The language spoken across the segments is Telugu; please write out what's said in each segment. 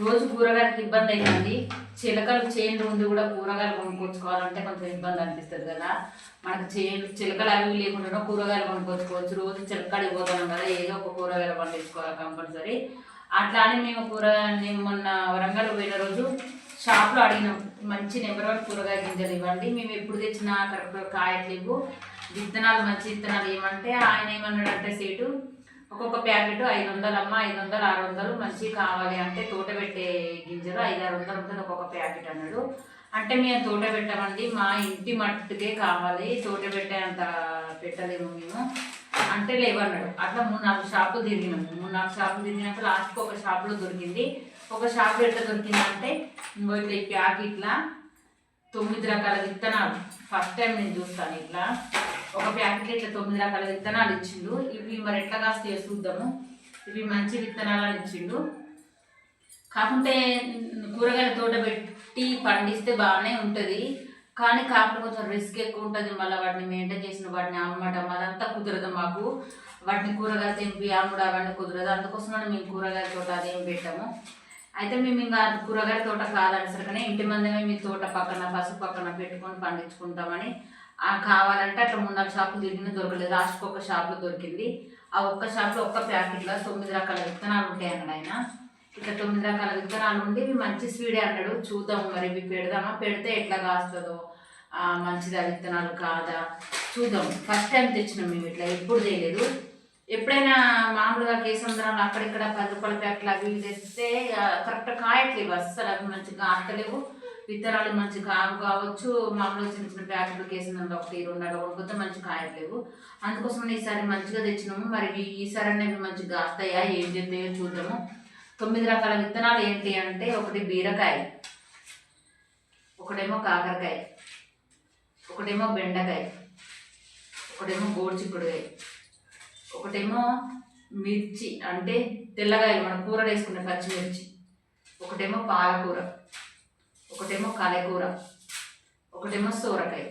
రోజు కూరగాయలకు ఇబ్బంది అవుతుంది చిలకలు చేను ఉండి కూడా కూరగాయలు కొనుక్కొచ్చుకోవాలంటే కొంచెం ఇబ్బంది అనిపిస్తుంది కదా. మనకు చేను చిలకలు అవి లేకుండా కూరగాయలు కొనుక్కొచ్చుకోవచ్చు. రోజు చిలకలు పోతున్నాం కదా ఏదో ఒక కూరగాయలు పండించుకోవాలి కంపల్సరీ. అట్లా అని మేము కూరగాయలు మొన్న వరంగల్ పోయిన రోజు షాప్లో అడిగినాం. మంచి నెంబర్ వన్ కూరగాయ గింజలు ఇవ్వండి. మేము ఎప్పుడు తెచ్చినా కరెక్ట్ కాయట్లేవు. విత్తనాలు మంచి విత్తనాలు ఏమంటే ఆయన ఏమన్నాడంటే సీటు ఒక్కొక్క ప్యాకెట్ ఐదు వందలు అమ్మ ఐదు వందలు ఆరు వందలు మంచి కావాలి అంటే తోట పెట్టే గింజలు ఐదు ఆరు వందలు ఉంటుంది ఒక్కొక్క ప్యాకెట్ అన్నాడు. అంటే మేము తోట పెట్టమండి మా ఇంటి మట్టుకే కావాలి తోట పెట్టే అంత పెట్టలేము మేము. అంటే లేవన్నాడు. అట్లా మూడు నాలుగు షాపులు తిరిగినాము. మూడు నాలుగు షాపులు తిరిగినాక లాస్ట్కి ఒక షాపులో దొరికింది. ఒక షాప్ ఎట్లా దొరికిందంటే ఇంకో ఇట్లా ఈ తొమ్మిది రకాల విత్తనాలు. ఫస్ట్ టైం నేను చూస్తాను ఇట్లా. ఒక ప్యాకెట్ ఇట్లా తొమ్మిది రకాల విత్తనాలు ఇచ్చిండు. ఇవి మరి ఎట్లా కాస్తే చూద్దాము. ఇవి మంచి విత్తనాలు ఇచ్చిండు. కాకుంటే కూరగాయల తోట పెట్టి పండిస్తే బాగానే ఉంటుంది. కానీ కాకుండా కొంచెం రిస్క్ ఎక్కువ ఉంటుంది మళ్ళీ వాటిని మెయింటైన్ చేసిన వాటిని అమ్మటం. అదంతా కుదరదు మాకు. వాటిని కూరగాయలు తెంపి అమ్మడం అవన్నీ కుదరదు. అందుకోసమని మేము కూరగాయల తోట అదేం పెట్టాము. అయితే మేము ఇంకా కూరగాయల తోట కాదనేసరికనే ఇంటి మందమే మీ తోట పక్కన పసుపు పక్కన పెట్టుకొని పండించుకుంటామని. కావాలంటే అట్లా మూడు నాలుగు షాపులు తిరిగిన దొరకలేదు. లాస్ట్కి ఒక షాప్లో దొరికింది. ఆ ఒక్క షాప్లో ఒక్క ప్యాకెట్లో తొమ్మిది రకాల విత్తనాలు ఉంటాయి అన్నాడు ఆయన. ఇట్లా తొమ్మిది రకాల విత్తనాలు ఉండి మంచి స్వీడే అన్నాడు. చూద్దాము మరి ఇవి పెడదామా? పెడితే ఎట్లా కాస్తుందో? మంచిదా విత్తనాలు కాదా? చూద్దాం. ఫస్ట్ టైం తెచ్చినాం మేము ఇట్లా ఎప్పుడు చేయలేదు. ఎప్పుడైనా మామూలుగా కేసంద్రాలు అక్కడిక్కడ పది రూపాయల ప్యాకెట్లు అవి తెస్తే కరెక్ట్ కాయట్లేవు అస్సలు. అవి మంచిగా ఆడతలేవు. విత్తనాలు మంచి కావు కావచ్చు మామూలుగా చిన్న చిన్న ప్యాకెట్లు కేసంద్రంలో ఒకటి రెండు అలా కొనుక్కొస్తే మంచి కాయట్లేవు. అందుకోసం ఈసారి మంచిగా తెచ్చినాము. మరి ఈసారి అనేవి మంచిగా వస్తాయా ఏం చేస్తాయో చూద్దాము. తొమ్మిది రకాల విత్తనాలు ఏంటి అంటే ఒకటి బీరకాయ ఒకటేమో కాకరకాయ ఒకటేమో బెండకాయ ఒకటేమో గోడుచిక్కుడుకాయ ఒకటేమో మిర్చి అంటే తెల్లగాయలు మనం కూర వేసుకునే పచ్చిమిర్చి. ఒకటేమో పాలకూర. ఒకటేమో కలకూర. ఒకటేమో సోరకాయ.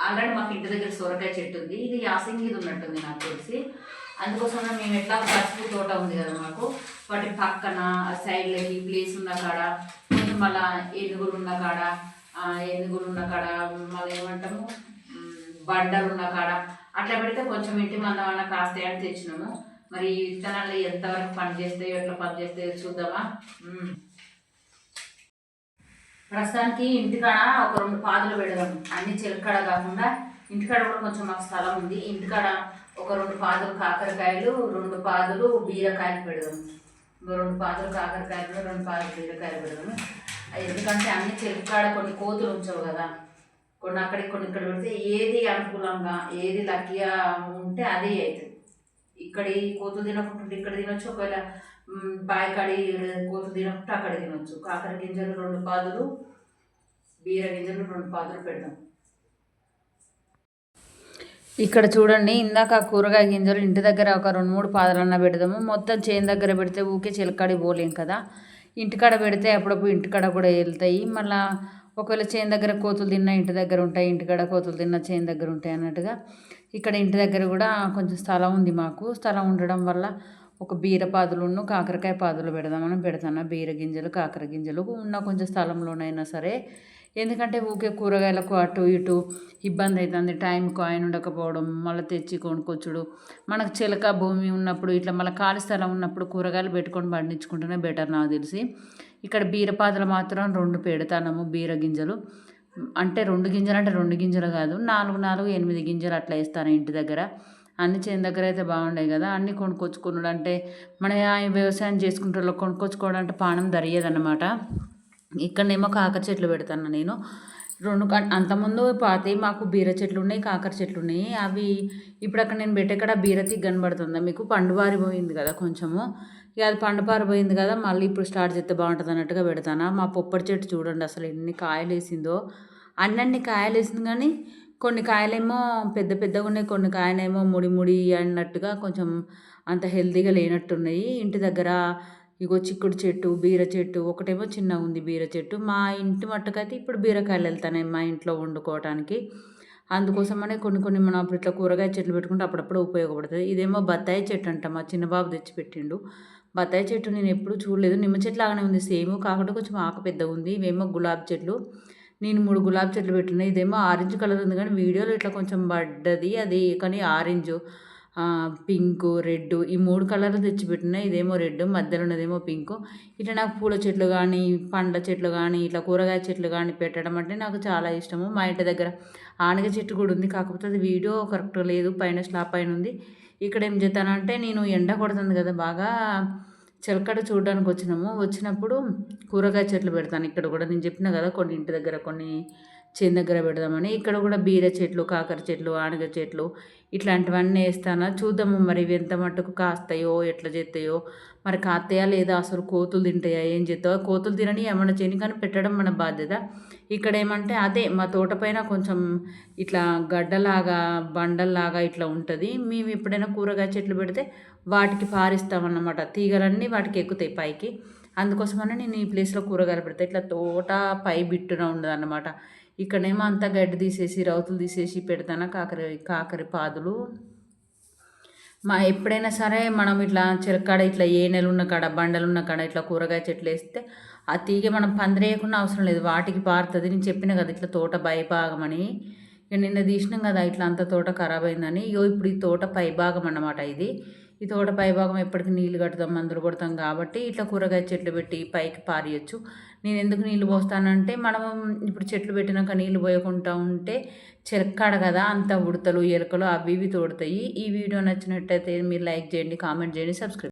ఆల్రెడీ మాకు ఇంటి దగ్గర సోరకాయ చెట్టు ఉంది. ఇది యాసింగిది ఉన్నట్టుంది నాకు తెలిసి. అందుకోసం మేము ఎట్లా పసుపు తోట ఉంది కదా మాకు. వాటి పక్కన సైడ్లకి ప్లేస్ ఉన్న కాడ కొంచెం మళ్ళా ఏనుగులు ఉన్న కాడ ఆ, ఏనుగులు ఉన్న కాడ మళ్ళీ ఏమంటాము? బండలు ఉన్న కాడ. అట్లా పెడితే కొంచెం ఇంటి మందమన్నా కాస్తాయని తెచ్చినాము. మరి ఈ విత్తనాలు ఎంతవరకు పని చేస్తాయో ఎట్లా పని చేస్తాయో చూద్దామా ప్రస్తుతానికి ఇంటికాడ ఒక రెండు పాదులు పెడదాం. అన్ని చిలకడ కాకుండా ఇంటికాడ కూడా కొంచెం మాకు స్థలం ఉంది. ఇంటికాడ ఒక రెండు పాదులు కాకరకాయలు రెండు పాదులు బీరకాయలు పెడదాం. రెండు పాదులు కాకరకాయలు రెండు పాదులు బీరకాయలు పెడదాము. ఎందుకంటే అన్ని చిలకాడ కొన్ని కోతులు ఉంచవు కదా. కొన్ని అక్కడికి కొన్ని ఇక్కడ పెడితే ఏది అనుకూలంగా ఏది లక్కీగా ఉంటే అదే అవుతుంది. ఇక్కడ ఈ కోతులు తినకుంటుంటే ఇక్కడ తినొచ్చు ఒకవేళ మ్, బాయికాడి కోతులు తినకుంటే అక్కడ తినొచ్చు. కాకర గింజలు రెండు పాదులు బీర గింజలు రెండు పాదులు పెడదాం. ఇక్కడ చూడండి ఇందాక కూరగాయ గింజలు ఇంటి దగ్గర ఒక రెండు మూడు పాదలన్నా పెడదాము. మొత్తం చేను దగ్గర పెడితే ఊకే చిలకాడి పోలేం కదా. ఇంటికాడ పెడితే అప్పుడప్పుడు ఇంటికాడ కూడా వెళ్తాయి మళ్ళీ ఒకవేళ చేను దగ్గర కోతులు తిన్నా ఇంటి దగ్గర ఉంటాయి ఇంటికాడ కోతులు తిన్నా చేను దగ్గర ఉంటాయి అన్నట్టుగా. ఇక్కడ ఇంటి దగ్గర కూడా కొంచెం స్థలం ఉంది మాకు. స్థలం ఉండడం వల్ల ఒక బీర పాదులును కాకరకాయ పాదులు పెడదామని పెడతాను? బీర గింజలు కాకర గింజలు ఉన్న కొంచెం స్థలంలోనైనా సరే. ఎందుకంటే ఊకే కూరగాయలకు అటు ఇటు ఇబ్బంది అవుతుంది టైంకు ఆయన ఉండకపోవడం మళ్ళీ తెచ్చి కొనుక్కొచ్చుడు. మనకు చిలక భూమి ఉన్నప్పుడు ఇట్లా మళ్ళీ ఖాళీ స్థలం ఉన్నప్పుడు కూరగాయలు పెట్టుకొని పండించుకుంటేనే బెటర్ నాకు తెలిసి. ఇక్కడ బీరపాదులు మాత్రం రెండు పెడతాము బీర గింజలు. అంటే రెండు గింజలు అంటే రెండు గింజలు కాదు నాలుగు నాలుగు ఎనిమిది గింజలు అట్లా వేస్తాను ఇంటి దగ్గర. అన్ని చేను దగ్గర అయితే బాగుండే కదా. అన్ని కొనుక్కొచ్చుకున్నాడు. అంటే మన వ్యవసాయం చేసుకుంటారు కొనుక్కొచ్చుకోవడం అంటే పానం దరియదన్నమాట. ఇక్కడనేమో కాకర చెట్లు పెడతాను నేను. రెండు అంతకుముందు పాతవి మాకు బీర చెట్లు ఉన్నాయి కాకర చెట్లు ఉన్నాయి అవి ఇప్పుడు అక్కడ నేను పెట్టేక్కడ బీర తీగ కనబడుతుందా మీకు? పండుబారి పోయింది కదా కొంచెము. ఇక అది పండుపారి పోయింది కదా మళ్ళీ ఇప్పుడు స్టార్ట్ చేస్తే బాగుంటుంది అన్నట్టుగా పెడతాను. మా పొప్పటి చెట్టు చూడండి అసలు ఎన్ని కాయలు వేసిందో అన్నీ కాయలు వేసింది కానీ కొన్ని కాయలేమో పెద్ద పెద్దగా ఉన్నాయి కొన్ని కాయలేమో ముడి ముడి అన్నట్టుగా కొంచెం అంత హెల్తీగా లేనట్టున్నాయి. ఇంటి దగ్గర ఇగో చిక్కుడు చెట్టు బీర చెట్టు ఒకటేమో చిన్నగా ఉంది బీర చెట్టు. మా ఇంటి మట్టుకైతే ఇప్పుడు బీరకాయలు వెళ్తాయి మా ఇంట్లో వండుకోవడానికి అందుకోసమనే కొన్ని కొన్ని మనం అప్పుడు ఇట్లా కూరగాయ చెట్లు పెట్టుకుంటే అప్పుడప్పుడు ఉపయోగపడుతుంది. ఇదేమో బత్తాయి చెట్టు అంట మా చిన్నబాబు తెచ్చిపెట్టిండు. బత్తాయి చెట్టు నేను ఎప్పుడూ చూడలేదు. నిమ్మ చెట్టు లాగానే ఉంది. సేమ్ కాకుండా కొంచెం ఆకు పెద్దగా ఉంది. ఇవేమో గులాబీ చెట్లు. నేను మూడు గులాబీ చెట్లు పెట్టిన. ఇదేమో ఆరెంజ్ కలర్ ఉంది కానీ వీడియోలో ఇట్లా కొంచెం పడ్డది. అది కానీ ఆరెంజ్ పింక్ రెడ్ ఈ మూడు కలర్లు తెచ్చిపెట్టిన ఇదేమో రెడ్ మధ్యలో ఉన్నదేమో పింక్. ఇట్లా నాకు పూల చెట్లు కానీ పండ్ల చెట్లు కానీ ఇట్లా కూరగాయ చెట్లు కానీ పెట్టడం అంటే నాకు చాలా ఇష్టము. మా ఇంటి దగ్గర ఆనగ చెట్టు కూడా ఉంది. కాకపోతే అది వీడియో కరెక్ట్ లేదు. పైన స్లాబ్ పైన ఉంది. ఇక్కడ ఏం చేస్తానంటే నేను ఎండ కొడుతుంది కదా బాగా. చిలకడ చూడడానికి వచ్చినాము. వచ్చినప్పుడు కూరగాయ చెట్లు పెడతాను. ఇక్కడ కూడా నేను చెప్పిన కదా కొన్ని ఇంటి దగ్గర కొన్ని చేను దగ్గర పెడదామని. ఇక్కడ కూడా బీర చెట్లు కాకర చెట్లు ఆనగ చెట్లు ఇట్లాంటివన్నీ వేస్తాను. చూద్దాము మరి ఇవి ఎంత మట్టుకు కాస్తాయో ఎట్లా చేస్తాయో. మరి కాస్తాయా లేదా అసలు కోతులు తింటాయా ఏం చేస్తాయో. కోతులు తినని ఏమన్నా చేయని కానీ పెట్టడం మన బాధ్యత. ఇక్కడ ఏమంటే అదే మా తోట పైన కొంచెం ఇట్లా గడ్డలాగా బండల్లాగా ఇట్లా ఉంటుంది. మేము ఎప్పుడైనా కూరగాయ చెట్లు పెడితే వాటికి పారిస్తామన్నమాట. తీగలన్నీ వాటికి ఎక్కుతాయి పైకి. అందుకోసమనే నేను ఈ ప్లేస్లో కూరగాయలు పెడతా. ఇట్లా తోట పై బిట్టున ఉండదన్నమాట. ఇక్కడేమో అంతా గడ్డి తీసేసి రౌతులు తీసేసి పెడతాను కాకరి కాకరి పాదులు. మా ఎప్పుడైనా సరే మనం ఇట్లా చిలకాడ ఇట్లా ఏ నెల ఉన్న కాడ బండలు ఉన్న కాడ ఇట్లా కూరగాయ చెట్లు వేస్తే ఆ తీగ మనం పందిరేయకుండా అవసరం లేదు. వాటికి పారుతుంది. నేను చెప్పిన కదా ఇట్లా తోట భయభాగమని. ఇక నిన్న తీసినాం కదా ఇట్లా అంత తోట ఖరాబ్ అయిందని ఇయో ఇప్పుడు ఈ తోట పైభాగం అన్నమాట ఇది. ఈ తోట పైభాగం ఎప్పటికి నీళ్ళు కడతాం మందులు కొడతాం కాబట్టి ఇట్లా కూరగాయ చెట్లు పెట్టి పైకి పారియచ్చు. నేను ఎందుకు నీళ్ళు పోస్తానంటే మనం ఇప్పుడు చెట్లు పెట్టినాక నీళ్ళు పోయకుండా ఉంటే చెరక్కాడ కదా అంత ఉడతలు ఎలుకలు అవి ఇవి తోడతాయి. ఈ వీడియో నచ్చినట్టయితే మీరు లైక్ చేయండి కామెంట్ చేయండి సబ్స్క్రైబ్